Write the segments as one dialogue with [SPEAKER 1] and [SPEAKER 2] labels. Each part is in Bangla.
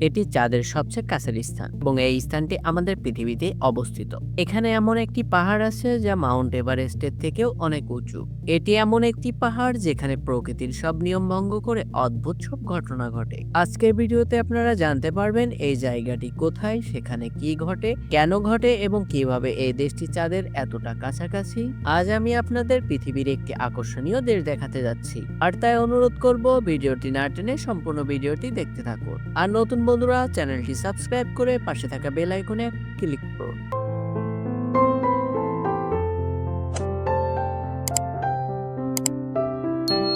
[SPEAKER 1] এটি চাঁদের সবচেয়ে কাছের স্থান এবং এই স্থানটি আমাদের পৃথিবীতে অবস্থিত। এখানে এমন একটি পাহাড় আছে যা মাউন্ট এভারেস্টের থেকেও অনেক উঁচু। এটি এমন একটি পাহাড় যেখানে প্রকৃতির সব নিয়ম ভঙ্গ করে অদ্ভুত সব ঘটনা ঘটে। আজকের ভিডিওতে আপনারা জানতে পারবেন এই জায়গাটি কোথায়, সেখানে কি ঘটে, কেন ঘটে এবং কীভাবে এই দেশটি চাঁদের এতটা কাছাকাছি। আজ আমি আপনাদের পৃথিবীর একটি আকর্ষণীয় দেশ দেখাতে যাচ্ছি। আর তাই অনুরোধ করব ভিডিওটি না টেনে সম্পূর্ণ ভিডিওটি দেখতে থাকুন। আর নতুন বন্ধুরা চ্যানেলটি সাবস্ক্রাইব করে পাশে থাকা বেল আইকনে ক্লিক করুন।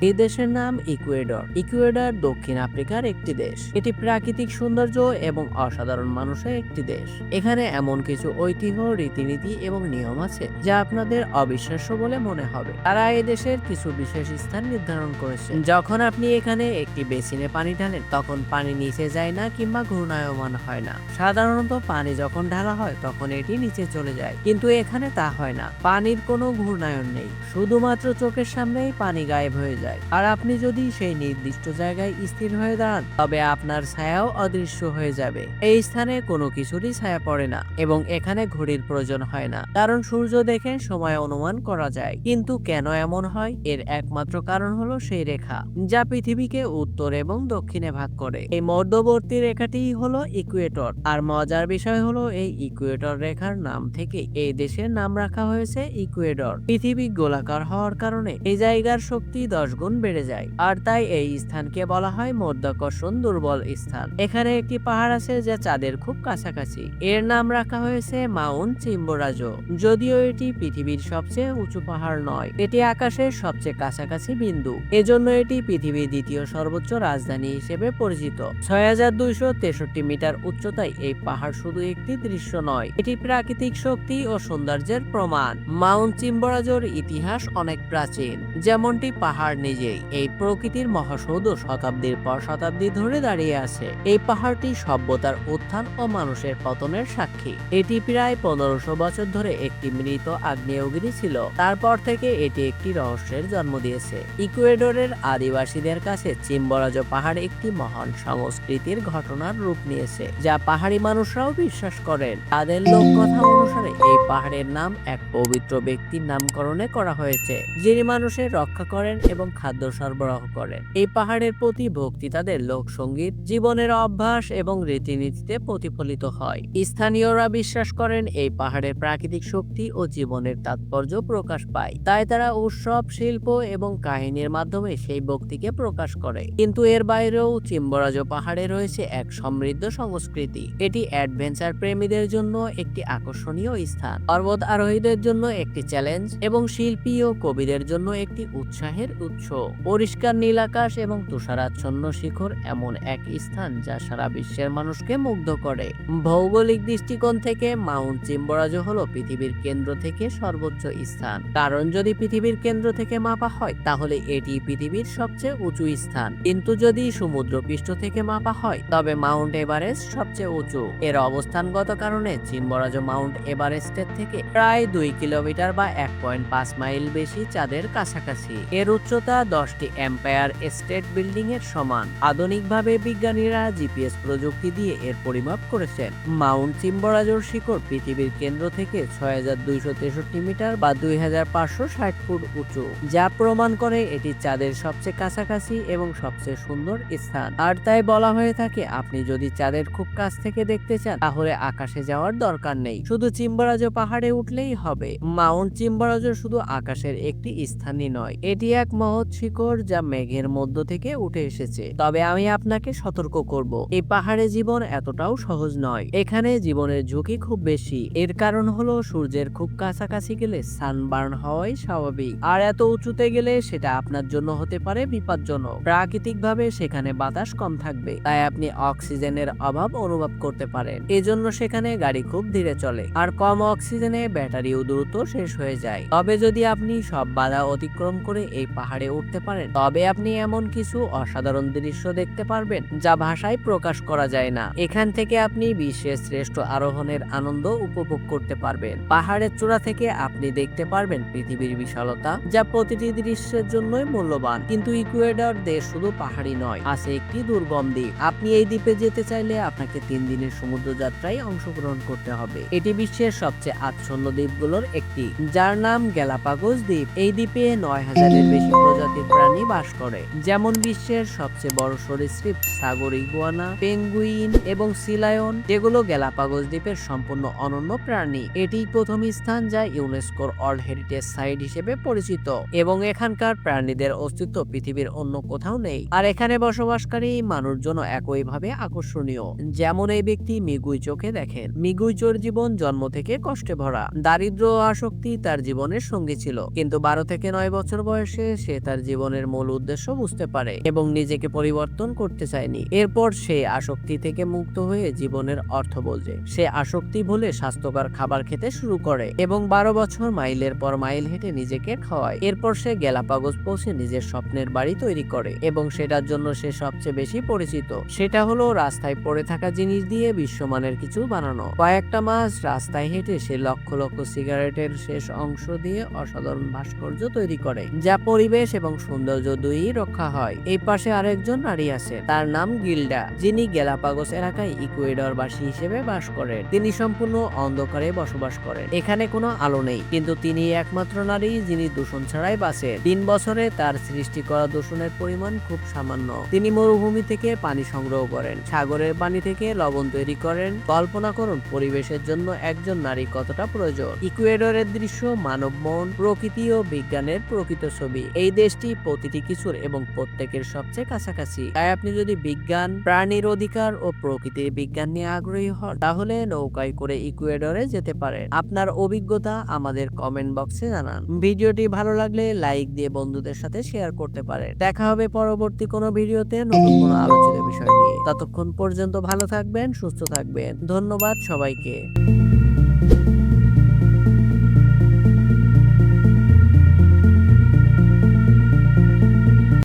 [SPEAKER 1] এই দেশের নাম ইকুয়েডর। ইকুয়েডর দক্ষিণ আফ্রিকার একটি দেশ। এটি প্রাকৃতিক সৌন্দর্য এবং অসাধারণ মানুষের একটি দেশ। এখানে এমন কিছু ঐতিহ্য, রীতিনীতি এবং নিয়ম আছে যা আপনাদের অবিশ্বাস্য বলে মনে হবে। তারা দেশের কিছু বিশেষ স্থান নির্ধারণ করেছে। যখন আপনি এখানে একটি বেসিনে পানি ঢালেন, তখন পানি নিচে যায় না কিংবা ঘূর্ণায়মান হয় না। সাধারণত পানি যখন ঢালা হয়, তখন এটি নিচে চলে যায়। কিন্তু এখানে তা হয় না। পানির কোনো ঘূর্ণায়ন নেই। শুধুমাত্র চোখের সামনেই পানি গায়েব হয়ে যায়। আর আপনি যদি সেই নির্দিষ্ট জায়গায় স্থির হয়ে দাঁড়ান তবে আপনার ছায়াও অদৃশ্য হয়ে যাবে। এই স্থানে কোনো কিছুরই ছায়া পড়ে না এবং এখানে ঘড়ির প্রয়োজন হয় না। কারণ সূর্য দেখে সময় অনুমান করা যায়। কিন্তু কেন এমন হয়? এর একমাত্র কারণ হলো সেই রেখা, যা পৃথিবীকে উত্তর এবং দক্ষিণে ভাগ করে। এই মধ্যবর্তী রেখাটিই হলো ইকুয়েটর। আর মজার বিষয় হলো এই ইকুয়েটর রেখার নাম থেকে এই দেশের নাম রাখা হয়েছে ইকুয়েডর। পৃথিবী গোলাকার হওয়ার কারণে এই জায়গার শক্তি দশ গুণ বেড়ে যায়। আর তাই এই স্থানকে বলা হয় মধ্যাকর্ষণ দুর্বল স্থান। এখানে একটি পাহাড় আছে যা চাঁদের খুব কাছাকাছি। এর নাম রাখা হয়েছে মাউন্ট চিম্বরাজ। যদিও এটি পৃথিবীর সবচেয়ে উঁচু পাহাড় নয়, এটি আকাশের সবচেয়ে কাছাকাছি বিন্দু। এজন্য এটি পৃথিবীর দ্বিতীয় সর্বোচ্চ রাজধানী হিসেবে পরিচিত। ছয় হাজার দুইশো তেষট্টি মিটার উচ্চতায় এই পাহাড় শুধু একটি দৃশ্য নয়, এটি প্রাকৃতিক শক্তি ও সৌন্দর্যের প্রমাণ। মাউন্ট চিম্বরাজোর ইতিহাস অনেক প্রাচীন। যেমনটি পাহাড় নিজেই এই প্রকৃতির মহাসৌধ শতাব্দীর পর শতাব্দী ধরে দাঁড়িয়ে আছে, এই পাহাড়টি সভ্যতার উত্থান ও মানুষের পতনের সাক্ষী। এটি প্রায় পনেরোশো বছর ধরে একটি মৃত আগ্নেয়গিরি ছিল। তারপর থেকে এটি একটি রহস্যের জন্ম দিয়েছে। ইকুয়েডরের আদিবাসীদের কাছে চিম্বরাজ পাহাড় একটি মহান সংস্কৃতির ঘটনার রূপ নিয়েছে, যা পাহাড়ি মানুষরাও বিশ্বাস করেন। তাদের লোককথা অনুসারে এই পাহাড়ের নাম এক পবিত্র ব্যক্তির নামকরণে করা হয়েছে, যিনি মানুষের রক্ষা করেন এবং খাদ্য সরবরাহ করেন এই পাহাড়ের প্রতি ভক্তি তাদের লোকসঙ্গীত জীবনের অভ্যাস এবং রীতিনীতিতে প্রতিফলিত হয়। স্থানীয়রা বিশ্বাস করেন, এই পাহাড়ের প্রাকৃতিক শক্তি ও জীবনের তাৎপর্য প্রকাশ পায়। তাই তারা উৎসব, শিল্প এবং কাহিনীর মাধ্যমে সেই ভক্তিকে প্রকাশ করে। কিন্তু এর বাইরেও চিম্বরাজ পাহাড়ে রয়েছে এক সমৃদ্ধ সংস্কৃতি। এটি অ্যাডভেঞ্চার প্রেমীদের জন্য একটি আকর্ষণীয় স্থান। পর্বত আরোহীদের জন্য একটি চ্যালেঞ্জ এবং শিল্পী ও কবিদের জন্য একটি উৎসাহের উৎস। পরিষ্কার নীল আকাশ এবং তুষারাচ্ছন্ন শিখর এমন এক স্থান যা সারা বিশ্বের মানুষকে মুগ্ধ করে। ভৌগোলিক দৃষ্টিকোণ থেকে মাউন্ট চিম্বরাজ হলো পৃথিবীর কেন্দ্র থেকে সর্বোচ্চ স্থান। কারণ যদি পৃথিবীর কেন্দ্র থেকে মাপা হয়, তাহলে এটি পৃথিবীর সবচেয়ে উঁচু স্থান। কিন্তু যদি সমুদ্র পৃষ্ঠ থেকে মাপা হয়, তবে মাউন্ট এভারেস্ট সবচেয়ে উঁচু। এর অবস্থানগত কারণে চিম্বরাজ মাউন্ট এভারেস্টের থেকে প্রায় দুই কিলোমিটার বা এক পয়েন্ট পাঁচ মাইল বেশি চাঁদের কাছাকাছি। এর উচ্চতা দশটি এম্পায়ার স্টেট বিল্ডিং এর সমান। আধুনিকভাবে বিজ্ঞানীরা জিপিএস প্রযুক্তি দিয়ে এর পরিমাপ করেছেন। মাউন্ট চিম্বরাজোর শিখর পৃথিবীর কেন্দ্র থেকে ছয় হাজার দুইশো তেষট্টি মিটার বা দুই হাজার পাঁচশো ষাট ফুট উঁচু, যা প্রমাণ করে এটি চাঁদের সবচেয়ে কাছাকাছি এবং সবচেয়ে সুন্দর স্থান। আর তাই বলা হয়ে থাকে, আপনি যদি চাঁদের খুব কাছ থেকে দেখতে চান, তাহলে আকাশে যাওয়ার দরকার নেই। শুধু চিম্বরাজ পাহাড়ে উঠলেই হবে। মাউন্ট চিম্বরাজ শুধু আকাশের একটি স্থানই নয়, এটি এক মহৎ শিখর যা মেঘের মধ্য থেকে উঠে এসেছে। তবে আমি আপনাকে সতর্ক করব, এই পাহাড়ে জীবন এতটাও সহজ নয়। এখানে জীবনের ঝুঁকি খুব বেশি। এর কারণ হলো সূর্যের খুব কাছাকাছি গেলে সানবার্ন হওয়াই স্বাভাবিক। আর এত উঁচুতে গেলে সেটা আপনার জন্য হতে পারে বিপজ্জনক। প্রাকৃতিকভাবে সেখানে বাতাস কম থাকবে, তাই আপনি অক্সিজেনের অভাব অনুভব করতে পারেন। এজন্য সেখানে গাড়ি খুব ধীরে চলে, আর কম অক্সিজেনে ব্যাটারিও দ্রুত শেষ হয়ে যায়। তবে যদি আপনি সব বাধা অতিক্রম করে এই পাহাড়ে উঠতে পারেন। তবে আপনি এমন কিছু অসাধারণ দৃশ্য দেখতে পারবেন যা ভাষায় প্রকাশ করা যায় না। এখান থেকে আপনি বিশ্বের শ্রেষ্ঠ আরোহণের আনন্দ উপভোগ করতে পারবেন। পাহাড়ের চূড়া থেকে আপনি দেখতে পারবেন পৃথিবীর বিশালতা, যা প্রতিটি দৃশ্যের জন্যই মূল্যবান। কিন্তু ইকুয়েডর দেশ শুধু পাহাড়ি নয়, আছে একটি দুর্গম দ্বীপ। আপনি এই দ্বীপে যেতে চাইলে আপনাকে তিন দিনের সমুদ্র যাত্রায় অংশগ্রহণ করতে হবে। এটি বিশ্বের সবচেয়ে আচ্ছন্ন দ্বীপগুলোর একটি, যার নাম গ্যালাপাগোস দ্বীপ। এই দ্বীপে নয় হাজারের বেশি প্রজাতির প্রাণী বাস করে, যেমন বিশ্বের সবচেয়ে বড় সরীসৃপ, সাগর ইগুয়ানা, পেঙ্গুইন এবং সিলায়ন যেগুলো গ্যালাপাগোস দ্বীপের সম্পূর্ণ অনন্য প্রাণী। এটি প্রথম স্থান যা ইউনেস্কোর ওয়ার্ল্ড হেরিটেজ সাইট হিসেবে পরিচিত এবং এখানকার প্রাণীদের অস্তিত্ব পৃথিবীর অন্য কোথাও নেই। আর এখানে বসবাসকারী মানুষজন একইভাবে আকর্ষণীয়। যেমন এই ব্যক্তি মিগুই চোখে দেখেন। মিগুইচোর জীবন জন্ম থেকে কষ্টে ভরা। দারিদ্র আসক্তি তার জীবনের সঙ্গী ছিল। কিন্তু বারো থেকে নয় বছর বয়সে সে তার জীবনের মূল উদ্দেশ্য বুঝতে পারে এবং নিজেকে পরিবর্তন করতে চায়নি। এরপর সে আসক্তি থেকে মুক্ত হয়ে জীবনের অর্থ বোঝে। সে আসক্তি ভুলে স্বাস্থ্যকর খাবার খেতে শুরু করে এবং বারো বছর মাইলের পর মাইল হেঁটে নিজেকে খাওয়ায়। এরপর সে গ্যালাপাগোস পৌঁছে নিজের স্বপ্নের বাড়ি তৈরি করে এবং সেটার জন্য সে সবচেয়ে বেশি পরিচিত। সেটা হলো রাস্তায় পড়ে থাকা জিনিস দিয়ে বিশ্বমানের কিছু বানানো। কয়েকটা মাস রাস্তায় হেঁটে সে লক্ষ লক্ষ সিগারেটের শেষ অংশ দিয়ে অসাধারণ ভাস্কর্য তৈরি করে, যা পরিবেশ এবং সৌন্দর্য দুই রক্ষা হয়। এই পাশে আরেকজন নারী আছে, তার নাম গিল্ডা, যিনি গ্যালাপাগোস এলাকায় ইকুয়েডর বাসী হিসেবে বাস করেন। তিনি সম্পূর্ণ অন্ধকারে বসবাস করেন। এখানে কোনো আলো নেই, কিন্তু তিনি একমাত্র নারী যিনি দূষণ ছাড়াই বাঁচেন তিন বছরে তার সৃষ্টি করা দূষণের পরিমাণ খুব সামান্য। তিনি মরুভূমি থেকে পানি সংগ্রহ করেন, সাগরের পানি থেকে লবণ তৈরি করেন। কল্পনা করুন, পরিবেশের জন্য একজন নারী কতটা প্রয়োজন। ইকুয়েডরের দৃশ্য মানব মন প্রকৃতি ও বিজ্ঞানের প্রকৃত ছবি। এই দেশটি প্রতিটি কিছুর এবং প্রত্যেকের সবচেয়ে কাছাকাছি। তাই আপনি যদি বিজ্ঞান, প্রাণীর অধিকার ও প্রকৃতির বিজ্ঞান নিয়ে আগ্রহী হন, তাহলে নৌকায় করে ইকুয়েডরে যেতে পারেন। আপনার অভিজ্ঞতা আমাদের কমেন্ট বক্সে জানান। ভিডিওটি ভালো লাগলে লাইক দিয়ে বন্ধুদের সাথে শেয়ার করতে পারেন। দেখা হবে পরবর্তী কোনো ভিডিওতে নতুন কোনো আলোচিত বিষয় নিয়ে। ততক্ষণ পর্যন্ত ভালো থাকবেন, সুস্থ থাকবেন। ধন্যবাদ সবাইকে।